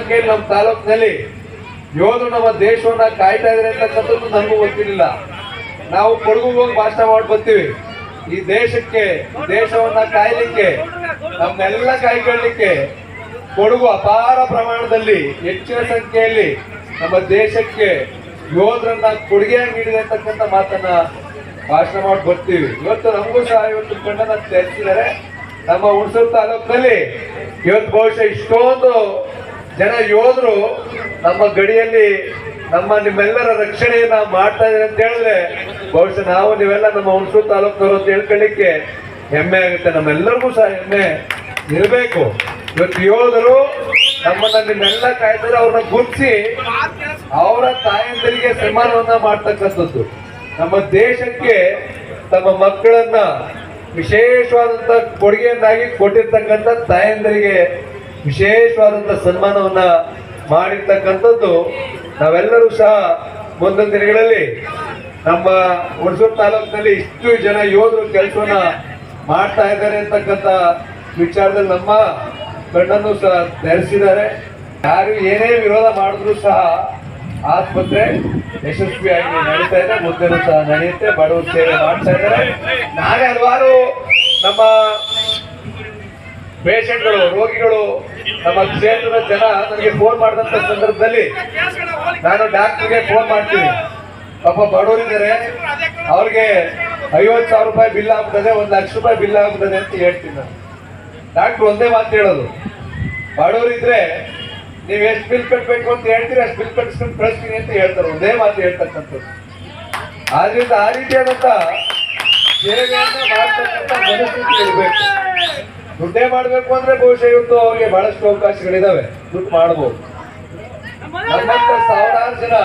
ನಮ್ಮ ತಾಲೂಕಿನಲ್ಲಿ ಯೋಧರು ನಮ್ಮ ದೇಶವನ್ನ ಕಾಯ್ತಾ ಇದ್ದಾರೆ ಅಂತಕ್ಕಂಥದ್ದು ನಮಗೂ ಗೊತ್ತಿರಲಿಲ್ಲ. ನಾವು ಕೊಡಗು ಹೋಗಿ ಭಾಷಣ ಮಾಡಿ ಬರ್ತೀವಿ. ಈ ದೇಶಕ್ಕೆ ದೇಶವನ್ನ ಕಾಯ್ಲಿಕ್ಕೆ ನಮ್ನೆಲ್ಲ ಕಾಯ್ಕೊಳ್ಳಿಕ್ಕೆ ಕೊಡಗು ಅಪಾರ ಪ್ರಮಾಣದಲ್ಲಿ ಹೆಚ್ಚಿನ ಸಂಖ್ಯೆಯಲ್ಲಿ ನಮ್ಮ ದೇಶಕ್ಕೆ ಯೋಧರನ್ನ ಕೊಡುಗೆಯಾಗಿ ನೀಡಿದೆ ಅಂತಕ್ಕಂಥ ಮಾತನ್ನ ಭಾಷಣ ಮಾಡಿ ಬರ್ತೀವಿ. ಇವತ್ತು ನಮಗೂ ಸಹ ಇವತ್ತು ಮುಖಂಡನ ತಿಳಿಸಿದ್ದಾರೆ ನಮ್ಮ ಹುಣಸೂರು ತಾಲೂಕಿನಲ್ಲಿ ಇವತ್ತು ಬಹುಶಃ ಇಷ್ಟೊಂದು ಜನ ಯೋಧರು ನಮ್ಮ ಗಡಿಯಲ್ಲಿ ನಮ್ಮ ನಿಮ್ಮೆಲ್ಲರ ರಕ್ಷಣೆಯನ್ನ ಮಾಡ್ತಾ ಇದ್ದಾರೆ ಅಂತ ಹೇಳಿದ್ರೆ ಬಹುಶಃ ನಾವು ನೀವೆಲ್ಲ ನಮ್ಮ ಹುಣಸೂರು ತಾಲೂಕಿನವರು ಅಂತ ಹೇಳ್ಕೊಳ್ಳಿಕ್ಕೆ ಹೆಮ್ಮೆ ಆಗುತ್ತೆ. ನಮ್ಮೆಲ್ಲರಿಗೂ ಸಹ ಹೆಮ್ಮೆ ಇರಬೇಕು. ಇವತ್ತು ಯೋಧರು ನಮ್ಮನ್ನ ನಿಮ್ಮೆಲ್ಲ ಕಾಯ್ತಾರೆ ಅವ್ರನ್ನ ಗುರುತಿಸಿ ಅವರ ತಾಯಂದರಿಗೆ ಸನ್ಮಾನವನ್ನ ಮಾಡ್ತಕ್ಕಂಥದ್ದು. ನಮ್ಮ ದೇಶಕ್ಕೆ ತಮ್ಮ ಮಕ್ಕಳನ್ನ ವಿಶೇಷವಾದಂತ ಕೊಡುಗೆಯನ್ನಾಗಿ ಕೊಟ್ಟಿರ್ತಕ್ಕಂಥ ತಾಯಂದಿರಿಗೆ ವಿಶೇಷವಾದಂತ ಸನ್ಮಾನವನ್ನ ಮಾಡಿರ್ತಕ್ಕಂಥದ್ದು ನಾವೆಲ್ಲರೂ ಸಹ ಮುಂದಿನ ದಿನಗಳಲ್ಲಿ ನಮ್ಮ ಹುಣಸೂರು ತಾಲೂಕಿನಲ್ಲಿ ಇಷ್ಟು ಜನ ಯೋಧರು ಕೆಲಸವನ್ನ ಮಾಡ್ತಾ ಇದ್ದಾರೆ ಅಂತಕ್ಕಂಥ ವಿಚಾರದಲ್ಲಿ ನಮ್ಮ ಕಣ್ಣನ್ನು ಸಹ ಧರಿಸಿದ್ದಾರೆ. ಯಾರು ಏನೇ ವಿರೋಧ ಮಾಡಿದ್ರು ಸಹ ಆಸ್ಪತ್ರೆ ಯಶಸ್ವಿಯಾಗಿ ನಡೀತಾ ಇದೆ. ಮುಂದೆನೂ ಸಹ ನಡೆಯುತ್ತೆ. ಬಡವರು ಸೇವೆ ಮಾಡ್ತಾ ಇದ್ದಾರೆ. ನಾಳೆ ಹಲವಾರು ನಮ್ಮ ಪೇಷಂಟ್ಗಳು, ರೋಗಿಗಳು ನಮ್ಮ ಕ್ಷೇತ್ರದ ಜನ ನನಗೆ ಫೋನ್ ಮಾಡಿದಂತ ಸಂದರ್ಭದಲ್ಲಿ ನಾನು ಡಾಕ್ಟರ್ಗೆ ಫೋನ್ ಮಾಡ್ತೀನಿ. ಪಾಪ ಬಡವರಿದ್ದಾರೆ. ಅವ್ರಿಗೆ ಐವತ್ತು ಸಾವಿರ ರೂಪಾಯಿ ಬಿಲ್ ಆಗ್ತದೆ, ಒಂದು ಲಕ್ಷ ರೂಪಾಯಿ ಬಿಲ್ ಆಗ್ತದೆ ಅಂತ ಹೇಳ್ತೀನಿ ನಾನು. ಡಾಕ್ಟ್ರು ಒಂದೇ ಮಾತು ಹೇಳೋದು. ಬಡವರಿದ್ರೆ ನೀವು ಎಷ್ಟು ಬಿಲ್ ಕಟ್ಟಬೇಕು ಅಂತ ಹೇಳ್ತೀರಿ, ಅಷ್ಟು ಬಿಲ್ ಕಟ್ಟಿಸ್ಕೊಂಡು ಕಳಿಸ್ತೀನಿ ಅಂತ ಹೇಳ್ತಾರೆ. ಒಂದೇ ಮಾತು ಹೇಳ್ತಕ್ಕಂಥದ್ದು. ಆದ್ರಿಂದ ಆ ರೀತಿಯಾದಂಥ ಸೇವೆಗಳನ್ನ ಮಾಡ್ತಕ್ಕಂಥ ಮನಸ್ಥಿತಿ ಇರಬೇಕು. ದುಡ್ಡೇ ಮಾಡಬೇಕು ಅಂದ್ರೆ ಬಹುಶಃ ಇವತ್ತು ಅವ್ರಿಗೆ ಬಹಳಷ್ಟು ಅವಕಾಶಗಳಿದಾವೆ. ದುಡ್ಡು ಮಾಡಬಹುದು ಸಾವಿರಾರು ಜನ,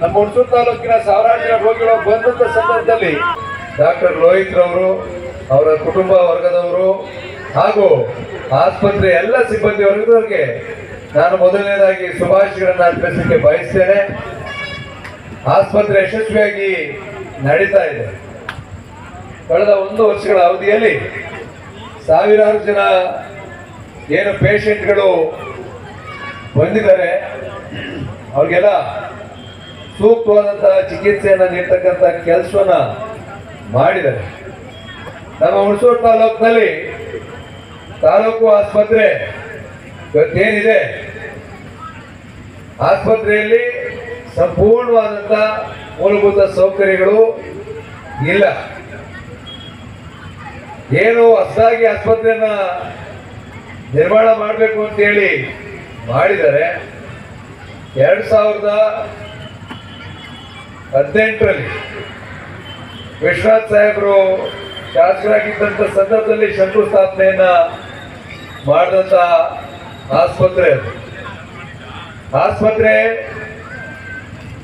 ನಮ್ಮ ಹುಣಸೂರು ತಾಲೂಕಿನ ಸಾವಿರಾರು ಜನ ರೋಗಿಗಳು ಬಂದಂತ ಸಂದರ್ಭದಲ್ಲಿ ಡಾಕ್ಟರ್ ರೋಹಿತ್ ರವರು, ಅವರ ಕುಟುಂಬ ವರ್ಗದವರು ಹಾಗೂ ಆಸ್ಪತ್ರೆ ಎಲ್ಲ ಸಿಬ್ಬಂದಿ ವರ್ಗದವರಿಗೆ ನಾನು ಮೊದಲನೇದಾಗಿ ಶುಭಾಶಯಗಳನ್ನು ಅರ್ಪಿಸಲಿಕ್ಕೆ ಬಯಸ್ತೇನೆ. ಆಸ್ಪತ್ರೆ ಯಶಸ್ವಿಯಾಗಿ ನಡೀತಾ ಇದೆ. ಕಳೆದ ಒಂದು ವರ್ಷಗಳ ಅವಧಿಯಲ್ಲಿ ಸಾವಿರಾರು ಜನ ಏನು ಪೇಷಂಟ್ಗಳು ಬಂದಿದ್ದಾರೆ. ಅವ್ರಿಗೆಲ್ಲ ಸೂಕ್ತವಾದಂತಹ ಚಿಕಿತ್ಸೆಯನ್ನು ನೀಡ್ತಕ್ಕಂಥ ಕೆಲಸವನ್ನ ಮಾಡಿದ್ದಾರೆ. ನಮ್ಮ ಹುಣಸೂರು ತಾಲೂಕಿನಲ್ಲಿ ತಾಲೂಕು ಆಸ್ಪತ್ರೆ ಇವತ್ತೇನಿದೆ ಆಸ್ಪತ್ರೆಯಲ್ಲಿ ಸಂಪೂರ್ಣವಾದಂಥ ಮೂಲಭೂತ ಸೌಕರ್ಯಗಳು ಇಲ್ಲ. ಏನು ಹೊಸದಾಗಿ ಆಸ್ಪತ್ರೆಯನ್ನ ನಿರ್ಮಾಣ ಮಾಡಬೇಕು ಅಂತ ಹೇಳಿ ಮಾಡಿದರೆ ಎರಡು ಸಾವಿರದ ಹದಿನೆಂಟರಲ್ಲಿ ವಿಶ್ವನಾಥ್ ಸಾಹೇಬರು ಶಾಸಕರಾಗಿದ್ದಂಥ ಸಂದರ್ಭದಲ್ಲಿ ಶಂಕುಸ್ಥಾಪನೆಯನ್ನ ಮಾಡಿದಂಥ ಆಸ್ಪತ್ರೆ ಅದು. ಆಸ್ಪತ್ರೆ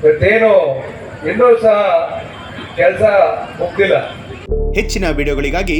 ಇವತ್ತೇನು ಇನ್ನೂ ಸಹ ಕೆಲಸ ಮುಗ್ದಿಲ್ಲ. ಹೆಚ್ಚಿನ ವಿಡಿಯೋಗಳಿಗಾಗಿ